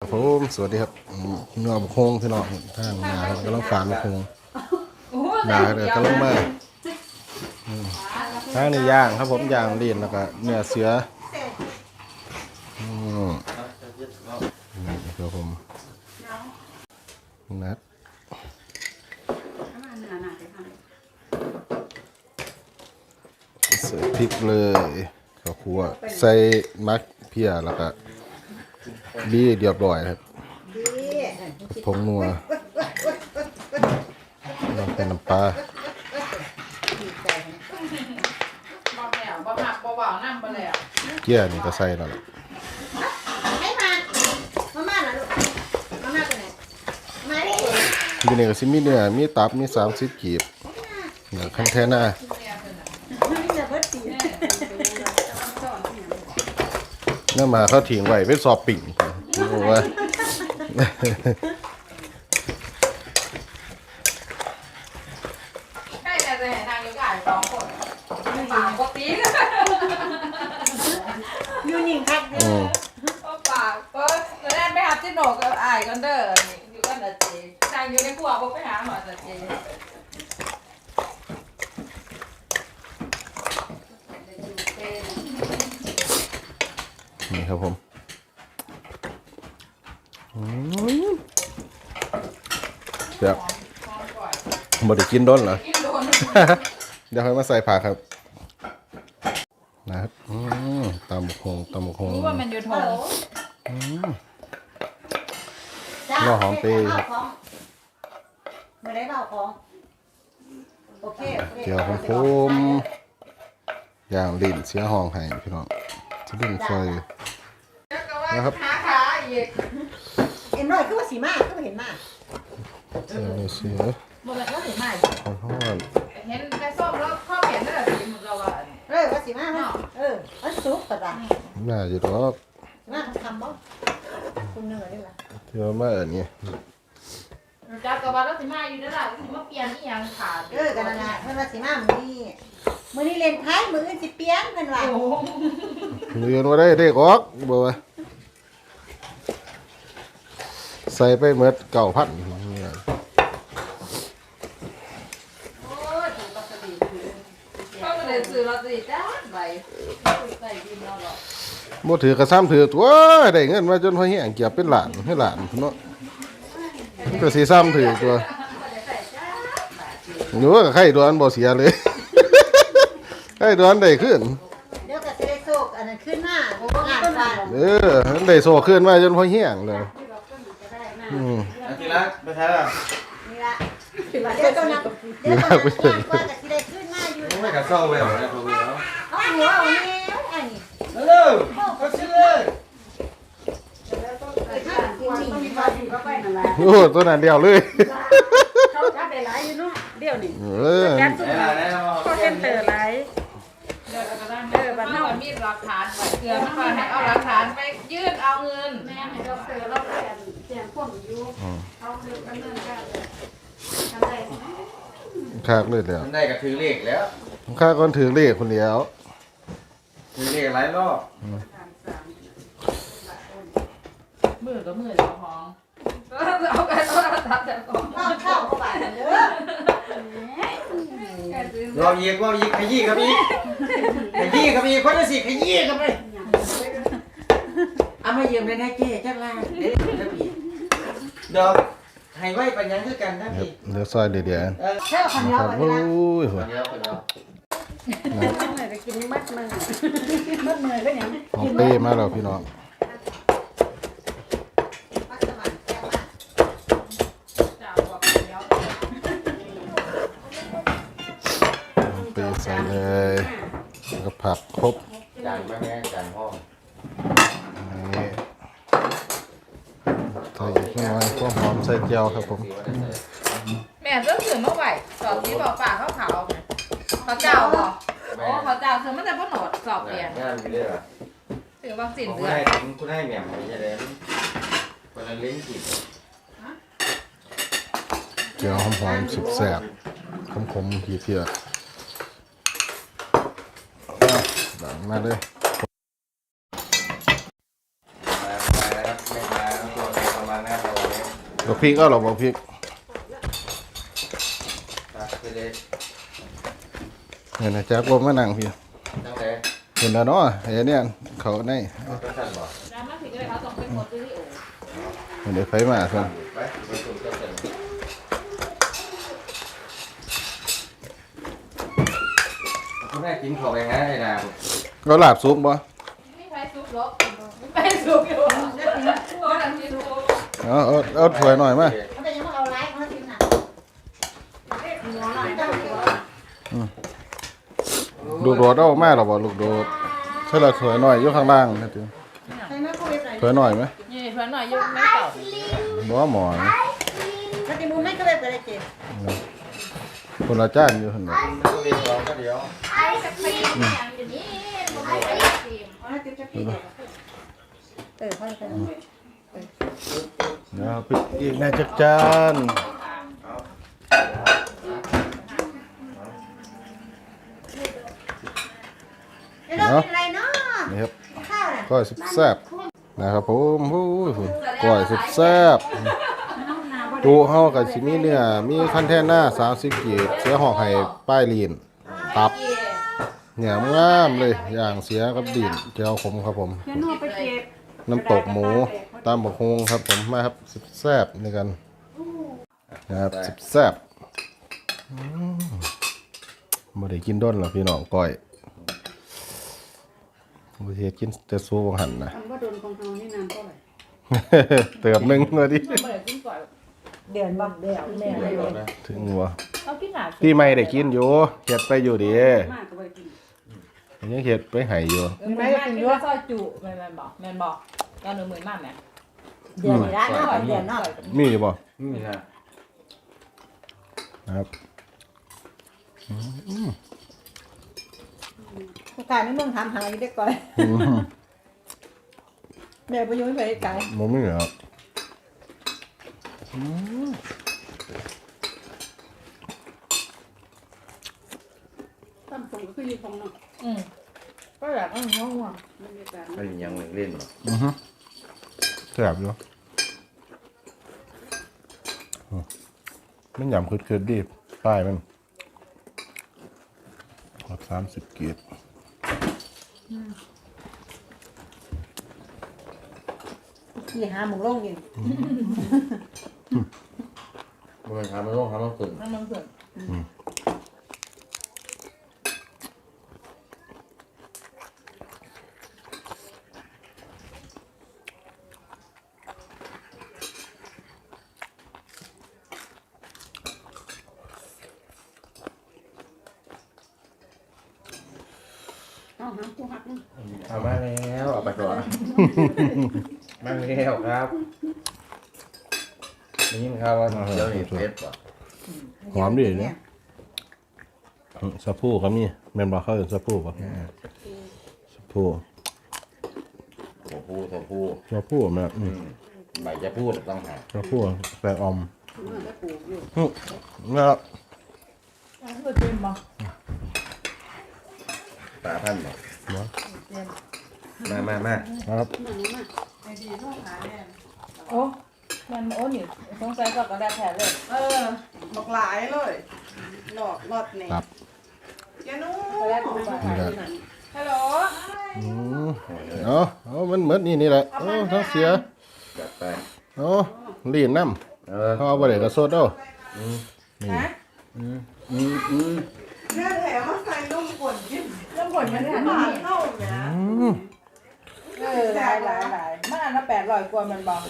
ครับผมสวัสดีครับอืมเนื้อบุกโฮงพี่น้องทางนาครับกำลังฝานบุกโฮงนาเดี๋ยวกำลังมาอืมทางนี้ย่างครับผมย่างลีนแล้วก็เนื้อเสืออืมนี่ครับผมนัดใส่พริกเลยข้าวคั่วใส่มักเพียแล้วก็ ดีเรียบร้อยครับผงนัวลองเป็นน้ำปลาบ่แล้วบ่หักบ่เว้านํบ่แล้วเกลือนี่ก็ใส่แล้วล่ะให้มามาม่าเหรอลูกมาม่าตัวไหนมาดิอยู่นี่ก็สิมีเนื้อมีตับมี30กีบเนื้อคันแท้หน้าไม่จะเบิดสีเนื้อมาเขาทิ้งไว้เป็นซอบปิ่ง โอ้ว่าใกล้จะจะให้นางอยู่กับอ้ายสองคนปากบ่ตีนยูนิ่งครับอืมบ่ปากเปิ้นจะได้ไปหาจิโนกับอ้ายกันเด้อนี่อยู่กันน่ะเจนางอยู่ในครัวบ่ไปหาหมอน่ะเจ นี่ครับผมอืมเดี๋ยว บ่ได้กินโดนเหรอกินโดนเดี๋ยวค่อยมาใส่ผักครับ นะครับอืมตำบักหงตำบักหงรู้ว่ามันอยู่ทงหัวหอมปีครับมาได้เบาของโอเคโอคเดี๋ยวผมผมอย่างลิ้นเสียห้องให้พี่น้องจะลิ้นไฟนะครับหาขาอีกเห็นหน่อยคือว่าสีมากคือว่าเห็นมากเสียนี่เสีย บ่แล้วก็สิมาหอนหอนเห็นแต่ส้มแล้วเข้าเห็นนั่นแหละสีมันเราว่าเออว่าสีมากมั้ยเออมันสุกปะจ้ะน่าอยู่ดอกสีมากทำบ่คุณเหนื่อยด้วยล่ะเที่ยวมาอันนี้จักกับว่าแล้วสิมาอยู่นั่นแหละสิมาเปลี่ยนอีหยังขาดเออกันนั่นแหละเพิ่นว่าสีมากมื้อนี้มื้อนี้เล่นไพ่มื้ออื่นสิเปลี่ยนเพิ่นว่าโอ้โหเรียนว่าได้เด็กออกบอกว่าใส่ไปเมื่อเก่าพัน เขาก็เลยซื้อลอตเตอรี่จ้า ใบใส่ดินเอาหรอกบ่ถือกระซ้ำถือตัวได้เงินมาจนพอแห้งเกียบเป็นหลานให้หลานพุ่นเนาะมันก็สีซ้ำถือตัวหนูว่ากับไข่ดวนบ่เสียเลย ไข่ดวนได้ขึ้น เดี๋ยวก็สิได้โชคอันนั้นขึ้นมางานฟ้าเออมันได้โซขึ้นมาจนพอแห้งเลยอืมอากิระไปใช้แล้วนี่ละเดี๋ยวตัวนั้นเดี๋ยวตัวนั้นว่าก็สิได้ขึ้นมาอยู่ ไม่กระเซ้าไปหรอเนี่ยตัวเดียวเอา หัวเอาแนวอันนี้ฮัลโหลก็ชื่อเลยโอ้ตัวนั้นเดียวเลย เขาจับได้หลายอยู่เนาะเดี๋ยวนี้เออแก๊สไหนล่ะไหนล่ะก็เซ็นเตอร์หลายเราก็ได้เออบัดเฮามีหลักฐานไว้เกลือมันก็ให้เอาหลักฐานไปยื่นเอาเงินแม่ให้เราเตอร์เราแทนแทนคนอยู่เขาคือดำเนินการเลยทำได้คากเลยเดียวมันได้กับถือเลขแล้วคากคนถือเลขคนเดียว ถือเลขหลายรอบมือก็มือเจ้าของเอาไปโทรศัพท์เจ้าของเข้าเข้าเข้าไปเด้อแค่ซื้อรอบยีกรอบยีกขยี้ครับอีกขยี้ครับอีกคนละสิขยี้ครับเลยเอามาเยี่ยมเลยนะเจ๊จังล่ะเดี๋ยวครับอีกดอกให้ไว้ปัญญาคือกันนะครับพี่เดี๋ยวซอยเดียวเดียวเออเช่าคนเดียวครับวันโอ้นี้นะยหัว เดี๋ยวเดี๋ยวเมื่อก็กินมัดมือมัดมือก็ยังหอมเป้มาแล้วพี่น้องมัสมั่นแก้วมากจ้าบอกเดี๋ยวหอมเป้ใส่เลยแล้วก็ผักครบจานมาแม่จานพ่อนี่ใส่อีกหน่อยพวกหอมใส่เจียวครับผม แม่เรื่องถือมาไหวสอบสีบอกปากเขาขาวเขาเจ้าบอกโอ้เขาเจ้า คือมันจะพ่อหนดสอบเปลี่ยนงานไปเรื่อยถือวัคซีนคุเดืณอนให้คุณให้แหม่มไม่ใช่เลยคนละลิ้นจีบเจียวหอมๆสุดแซ่บขมๆทีเทียดังมาเลยมามาแล้วครับไม่มาแล้วตัวบอกพริกก็หรอบอกพริกตักไปเลยเห็นนะจ๊ะกลมมานั่งพี่ตั้งแต่ เห็นแล้วเนาะเห็นเนี่ยเขาในเอาไปสั่นบ่น้ำมาถึงเลยเขาส่งไปหมดวิดีโอเดี๋ยวไฟมาซะไปไปสู่เจ้าเสร็จคุณแม่กินข้าวไปไงไอ้ดาวก็ลาบซุปบ่ไม่ใช่ซุปหรอกไม่ซุปอยู่โอ้ดังที่ซุปเอาเอาเอาถ้วยหน่อยมาเขาจะยังมาเอาไลฟ์เขาทิ้งหนัก ลูกโดดเอามาหรอบ่ลูกโดดใช่ละถ้วยหน่อยอยู่ข้างล่างนะจิใส่มาโควิดหน่อยถ้วยหน่อยไหมนี่เพื่อนหน่อยยุ่งไม่เก่าบ่หมอนถ้าจะมูไม่ก็เลยไปเลยเจ็บคนละจ้านอยู่หั่นน่ะก็เรียนร้องก็เดี๋ยวเอาให้ติ๊บจะพี่เด็กเออเขาจะไปเดี๋ยวปิดอีกแน่จักจานเดี๋ยวเราเป็น เนาะนี่ครับข้าวน่ะก้อยสุดแซ่บนะครับผมโอ้ยพุ่นก้อยสุดแซ่บตูเฮากับสิมีเนื้อมีคันแท่หน้า30กีบเสือหอกไห้ป้ายลีนตับเนี่ยงามเลยอย่างเสียกับดินเจียวขมครับผมเดี๋ยวหนูไปเก็บน้ำตกหมูตามบกฮงครับผมมาครับสุดแซ่บนี่กันนะครับสุดแซ่บอืมบ่ได้กินด้นหรอกพี่น้องก้อย บ่ได้กินแต่ซูบางหันนะ คำว่าโดนของเรานี่นานเท่าไหร่เติมหนึ่งเลยดิไม่ได้กินก่อนเดือนบ่เดือนแม่ไม่ร้องนะถึงวะเขากินหนาพี่ไม่ได้กินอยู่เห็ดไปอยู่ดิมากก็ไปกินยังเห็ดไปใหายอยู่แม่กินด้วยซอยจุแม่แม่บอกแม่บอกก็หนึ่งหมื่นมากแม่เดือนละเนาะเดือนเนาะมีอยู่บ่นี่นะนะครับ ผู้การนี่มึงทำหาอยู่ได้ก่อนอืมแม่ไปยุ่งไปไกลบ่มีเหรอตั้มส่งก็คืออยู่ของเนาะอืมก็อยากเอาหัวหัวบรรยากาศไม่ยังไม่เล่นหรอกอือฮึแซ่บอยู่อืมมันหยำคืดๆดิป้ายมัน รับสามสิบเกียรที่หาหมองลงอยู่มันทำมันต้องทำมันตื่นนั่นมันเกิดเอาหาผู้หักนี่ เอามาแล้วเอาไปก่อนมาแล้วครับ นี่ยินข่าวว่าเดี๋ยวนี้เพชรป่ะหอมดีเนี่ยสะพูก็มีแม่นบ่เขาเอิ้นสะพูบ่สะพูโอ้พูโอ้พูสะพูแม่อืมใบจะพูดต้องหาสะพูแปลออมเมื่อได้ปลูกอยู่อื้อนะครับนั่นคือจริงบ่ตาท่านบอกเนาะมามามาครับมาเนี่ยมาโอ้ มันโอ้หนิสงสัยก็กระดาษแทนเลยเออบักหลายเลยหลอดหลอดนี่ครับแกนู้กระดาษถูกไปนี่แหละฮัลโหลอืมเอาเอามันเหมือนนี่นี่แหละโอ้ทั้งเสียจัดไปโอ้ลีนน้เออำเขาเอาไปเลยกระสดเอานี่อืมอืมอืมเนื้อแถมมาใส่นุ่มป่นกินเรื่องผลมันเนี่ยหวานเข้าเนี่ยอืม เออหลายหลายหลายมันอันละแปดร้อยกว่ามันบอก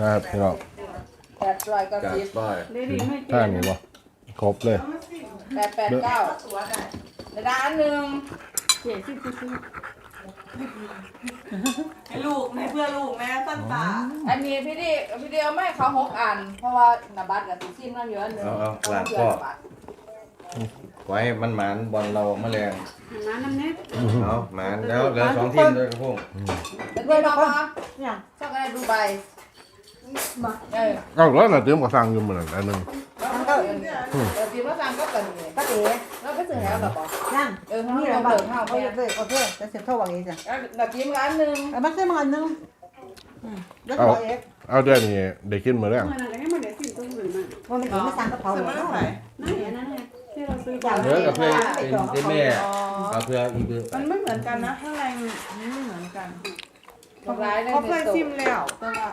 นะครับพี่น้องแปดร้อยก็จัดสิบไปได้ดีไม่เจ็ท่าบนี่บ่ครบเลยแปดแปดเก้าตัวได้กระดาษอันหนึ่งเจ็บที่ซื้อให้ลูกให้เพื่อลูกแม่สั้นตาอันนี้พี่ดิพี่ดิเอาไม่เขาหกอัน เพราะว่านาบัตกับติซิมนั่นเยอะหนึ่งเอาเอาหลานพ่อ ไว้มันหมานบอลเราแมลงน้ำน้ำเน็ตเอาหมานแล้วเหลือสองทีมด้วยกระพงเป็นที่บอกว่าเนี่ยช็อกโกแลตดูใบเออเอาแล้วน่ะเตรียมกระสังอยู่เหมือนอันหนึงแล้วก็เออเดี๋ยวทีมละซังก็เป็นเลยก็เอ๋แล้วก็ถึงแล้วแบบบอกนั่งเออเขานี่เดิแหละนบ้าเดินเข้าเขาไปเลยโอเคจะเสร็จเท่าไหร่จ้ะแล้วแบบทีมละอันหนึ่งเอามาซื้อมาอันนึงแล้วเอาก็เอ๋เอาเดี๋ยวนี้ได้กินมื้อแรงเมื่อนั้นก็มันไม่ถึงไม่สั่งกระเพราซื้อเลมาย ที่เราซื้ออย่างเนื้อกับเพื่อนเป็นเจแม่อ๋อกับเพื่อนอีกคือมันไม่เหมือนกันนะข้างในมันไม่เหมือนกันบอกร้ายได้เขาเคในยโตชิมแล้วแต่ว่า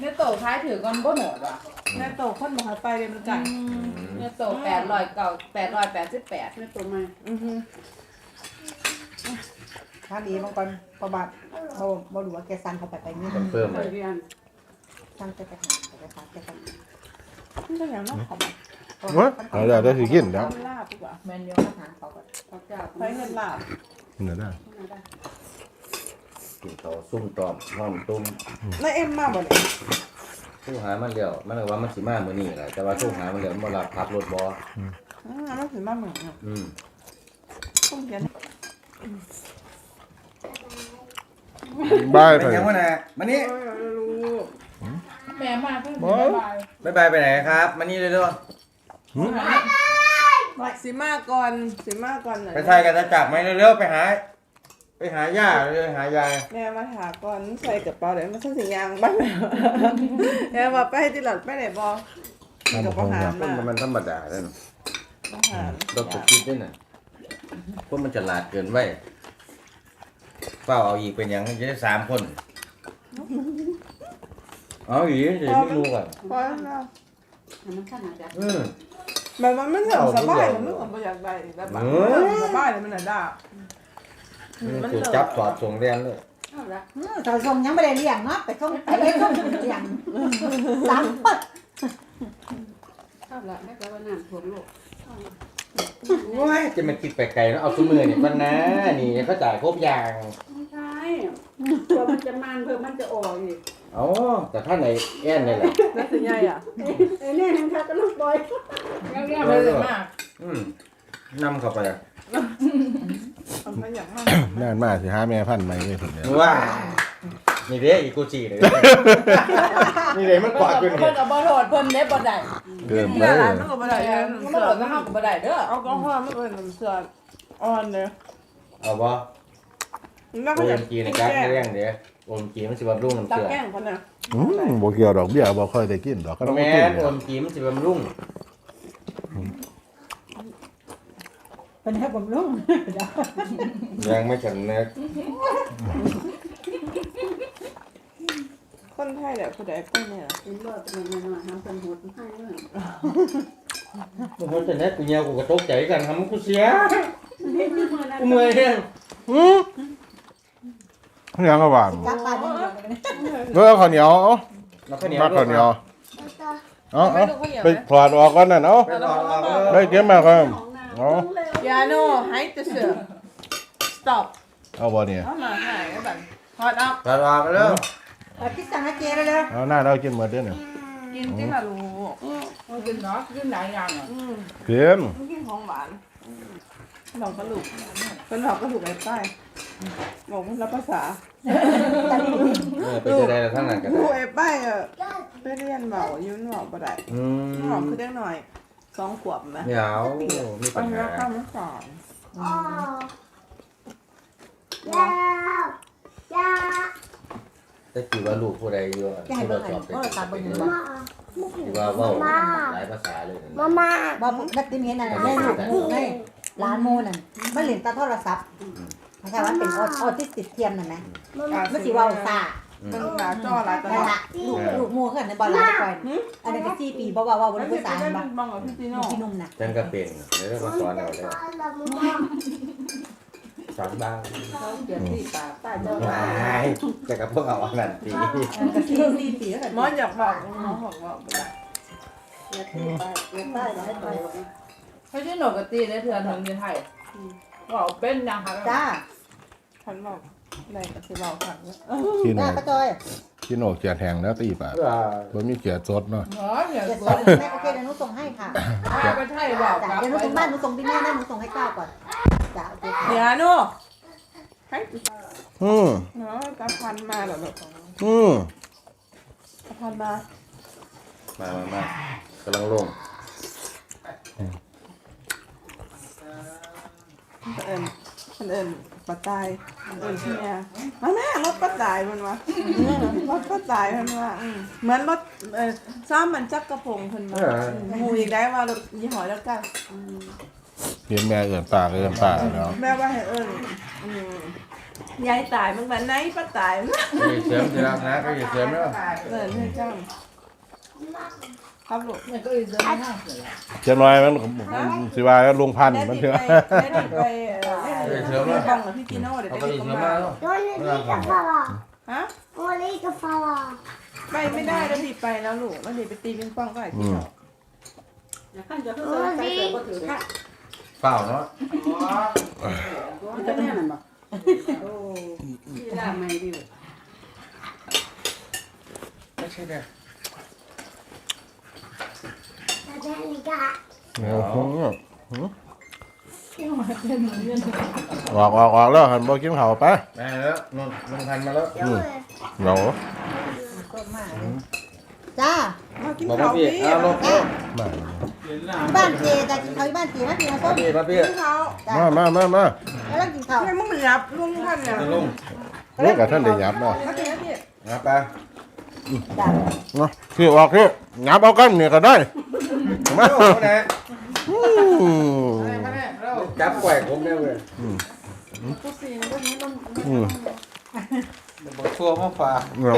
ในโตท้ายถือก่อนบ่โหนดว่ะในโตคนบอกให้ไปเรียนรู้จักในโตแปดร้อยเก่าแปดร้อยแปดสิบแปดไม่ตัวมาอือฮึทานดีบางคนประบัติบ่บ่รู้ว่าแกสั่งเขาไปไปนี่คอนเฟิร์มไปเลยเรียนสั่งจะไปหาไปหาแกสั่งนี่ก็อย่างนั้นของ เว้ยเอาเดี๋ยวได้สิกินเดี๋ยวลาบดีกว่าแมนยูอาหารเขาก็เขาเจ้าใช้เงินลาบเดี๋ยวได้กินต่อซุ่มตอมห้อมตุ้มแล้วเอ็มมาบ่เนี่ยทูหามันเดียวมันเลยว่ามันสิมามื้อนี้แหละแต่ว่าทูหามันเดียวมันบ่รับขับรถบ่อืมมันถึงมาเหมือนอะอืมต้องเขียนบายเป็ไปนยังวะนะมานี่แม่มาเพิ่งบ่บ๊ายบายบ๊ายบายไปไหนครับมานี่เร็ว สีมาก่อนสีมาก่อนหน่อยๆไปใส่กันจะจับไหมเร็วๆไปหา ไปหาย่าเลยหายายแม่มาถาก่อนใส่กระเป๋าเดี๋ยวมันใส่สียางบ้างแม่ว่าไปให้ที่หลัดไปไหนบอกับอาหารต้นมามันธรรมดาเลยอาหารเราตกคิดด้วยน่ะพวกมันฉลาดเกินไว้เฝ้าเอาอีกเป็นหยังจะได้สามคน เอาอีกจะไม่รู้ก่อนพอแล้ว มันขนาดแบบอืม แบบมันไม่ถึงสบายเอามันทุไม่กอย่างถึงประหยัดใดแบบมันเออสบายเลยมันน่ะด่ามันถูกเลิกจับสอดส่งแดนเลยเอาละอืมแต่ส่งยังไม่ได้เลี้ยงเนาะไปส่งไปเลี้ยงส่งเลี้ยงสามปัด เอาละแม่ก็ว่าน้ำท่วมโลก ว้ายจะมาคิดไปไกลเนอะเอาสมือนี่ปันนะนี่เขาจ่ายครบอย่างไม่ใช่เพื่อมันจะมันเพื่อมันจะออกอีกอ๋อแต่ท่านไหนแอนเลยแหละแล้วสิใหญ่อะไอ้เนี่ยนะคะก็ลูกบอยเรียบๆเลยมากอืมนำเข้าไปอะมันไม่อยากมากนานมากสิหาแม่พันธุ์ใหม่เลยผมเนี่ยว้านี่เด้อีกูจีเลยนี่เด้มันกอดอยู่เพิ่นี่นเอาบ่โหลดเพิ่นเด้บ่ได้ เกินไปเนี่ยร้านมันก็ไม่ได้เอเลยอมันบ่โหลดก็ห้ามบ่ได้เด้อเอากล้องพ่อมันเป็นน้ำเสืออ่อนเลยเอาบ่แล้วโอก็อยากมจีในการเลี้ยงเด้โอมจีมันสิบำรุงน้ำตักเสือแก้งคนน่ะอืมบ่เกี่ยวดอกเบี้ยบ่ค่อยได้กินดอกก็ต้องแม่มากินนโอมจีมันสิบำรุงเป็นให้ผมลุงยังไม่ฉันเนื้อ คนไทยแหละผู้ใดคนเนี่ยเป็นรอดเป็นหน่อยๆน้ำเป็นหัวให้เลยมึงคนแต่เนี้ยกูเงียวกูกระตกใจกันทำกูเสียนี่คือมือนั้นกูเมื่อยเนี่ยอืมยังก็หวานกลับบ้านได้เลี้ยงกันเออข้าวเหนียวเอาแล้วข้าวเหนียวมาข้าวเหนียวเอาไม่เอารู้เขาเหนียวไปไหมถอดออกก่อนน่ะเนาะไปรอรอรอได้เก็บมาครับของน้ำเอายาโน่ให้จะเสือ stop เอาบ่เนี่ยเอามาหายแล้วแบบฮอตอัพรอรอไปแล้ว เอาคิดสั่งให้เจเลยเลยเอาหน้าเรากินหมดเด้อเนี่ยกินที่ละลูกมันกินเนาะกินหลายอย่างอะอืมเค็มมันกินของหวานหลอกกระลูกเป็นหลอกกระลูกไอ้ใต้บอกมันรับภาษาเออไปจะได้แล้วทั้งนั้นกันลูได้กไอ้ใต้อะไปเรียนเบายืนเบาบ่ได้อืมหอมคือเด็กหน่อยสองขวบไหมเหนียวมีปัปัญญหาหาข้าวมันสอน แต่คือว่าลูกผู้ใดอยู่อะจะให้ที่เบิ่เรางสอัอนบเป็นโทรศัพท์เบิ่งอยู่บ่ที่ว่าเว่าหลายภาษาเลยนะบ่นักติเมียนั่นแม่ลูกหมู่ในร้านหมู่นั่นมันเล่นตาโทรศัพท์ถ้าว่าเป็นออทิสติกเทียมนั่นนะมันสิเว้าซ่าอืมมันหนาจอหลายตลนั่อนดล่ะลูกลูกหมู่คือกันในบ่หลานก่อนอันนั้นก็4ปีบ่ว่าว่าบ่แล้ได้ Ừ. วพี่ภาษาไปได้บ่เป็นบังกับพี่จีโน่พี่นุ่มน่ะฉันก็เป็นเดี๋ยวเราสอนเอาเลย สอนบ้างเขาเดี๋ยวที่ป่าป้าเจ้าว้ายแต่กับพวกเอาอันนั้นตีก็4 4ปีแล้วกันหมออยากบอกหมอบอกว่าบ่ได้เดี๋ยวที่ป้าเดี๋ยวป้าจะให้ไปบอกนะให้ที่หนกกะตีได้เทื่อหนึงยู่ไทยบอกเป็นนะคะจ้าฉันบอกได้ก็สิเบาขันเนี่ยกินจ้าป้าจอยกินโอกเกียดแหงแล้วตีปากเพื่อบ่มีเกียดสดเนาะเนาะเดี๋ยดสดแม่โอเคเดี๋ยวหนูส่งให้ค่ะถ้าไปไทยบอกเดี๋ยวหนูส่งบ้านหนูส่งที่แม่นะหนูส่งให้ก้าวก่อน จ้าโอเคค่ะเดี๋ยวหนูให้อืมเนาะตาพันมาเหรอลูกอืมตาพันมามา มามากำลังลงเอิญเอิญปัจจัยเออที่เนี่ยมาแม่รถป้าตายมันวะรถป้าตายมันวะอืมเหมือนรถเออซ้ำมันจักกระพงเพิ่นมาหมูอีกได้ว่ารถยี่ห้อแล้วกัน เห็นแม่เอื่นตาเอื่นตาแล้วแม่ว่าให้เอิญอืมยายตายมึงแบบไหนป้าตายมั้งก็อย่าเสริมทีละนะก็อย่าเสริมแล้วเอิญให้เจ้าครับลูกเจ้าน้อยมันสิว่าลงพันมันเถอะไปแม่ดิไปเออแม่ดิไปบ้องกับพี่จีโน่เดี๋ยวเอาไปก็ดีอย่ากเสริมมามาแล้วฮะ Olika fala. ไปไม่ได้แล้วดิไปแล้วลูกแล้วดิไปตีปิงปองก็ไอ้ที่ชอบ Olika. เปล่าเนาะไม่ใช่เนี่ย Olika. โอ้โหออกออกออกแล้วหันบ่กินข้าวไปแม่แล้วนนนพันมาแล้วอืมเหงาจ้ามากินบอกข้ามาวพี่พี่เอาลงลงมาที่ บ้านเจแต่กินข้าวที่บ้านเจมากินข้าวส้มามพี่มาพี่กินข้าวมามามามาแล้วกินข้าวทำไมมึงมันยับลุงท่านเนี่ยเอาลงลูกกับท่านได้หยับเนาะมากินนะพี่นะไปจ้าเนาะคือออกคือหยับเอากันเนี่ยก็ได้มาโอ้โหนะอืมจับแกว่งผมเนี่ยเว้ยกูซีนก็นี้ต้องอืมบอกทัวมาฝากเหงา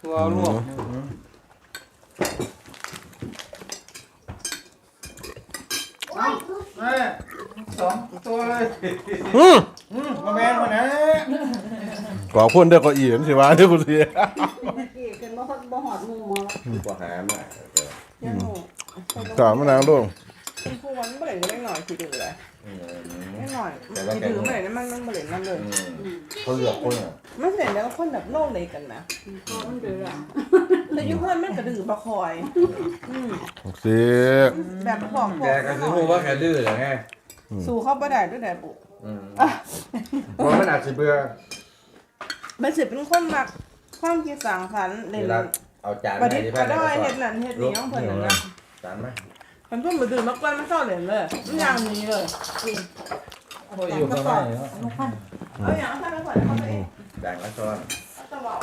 ทัวลว กแม่สองตัวเลยอืมอืมมาแม่นมานะขอพูดเด้อก็อีนสิว่าเด้อกูสิบ่หามายังโง่สามมะนาวลูก คุณครูวันเมื่อไหร่จะได้หน่อยคือดื้อเลยอืม ไม่หน่อยคือดื้อเมื่อไหร่นั้นมันมันเมื่อไหร่นั่นเลยอืมเขาเลือกคนอะไม่เห็นแล้วคนแบบโลกเลยกันนะแต่ยุคนั้นมันกระดื้อมาคอย อืมสิแบบบอกบแกอกก็คือรู้ว่าแกดื้อเหรอไงสู่เข้าประได้ด้วยแต่บุอืมเพราะมันอาจจะเบื่อมันสิเป็นคนมักความคิดสร้างสรรค์เล่นเวลาเอาจานประไหนดิษที่ฐ์แม่ก็ได้ได้ก็เฮ็ดสอนนั่นเฮ็ดนี่ของเพิ่นนั่นนะจานไหม มันเพิ่นมาดื่มมากวนมาเข้าเล่นเลยมันอย่างนี้เลยโอ้ยอยู่ข้างในเนาะเอาอย่างถ้าเป็นคนเข้าไปเองจานละช้อนตลอด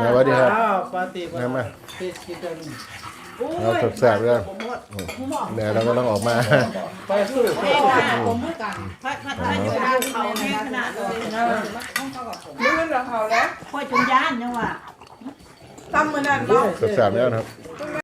แม่สวัสดีครับอ้าวปาติปาแม่มา ติกินกันเอาแสบๆเลยแม่เราก็ต้องออกมา ไปสู้ผมพูดกันถ้าถ้าถ้าอยู่ด้านเขาแม่ขนาดเลยมื้อละเขาแล้วค่อยจนย่านยังว่าทำมื้อนั้นเนาะ แสบๆแล้วนะครับ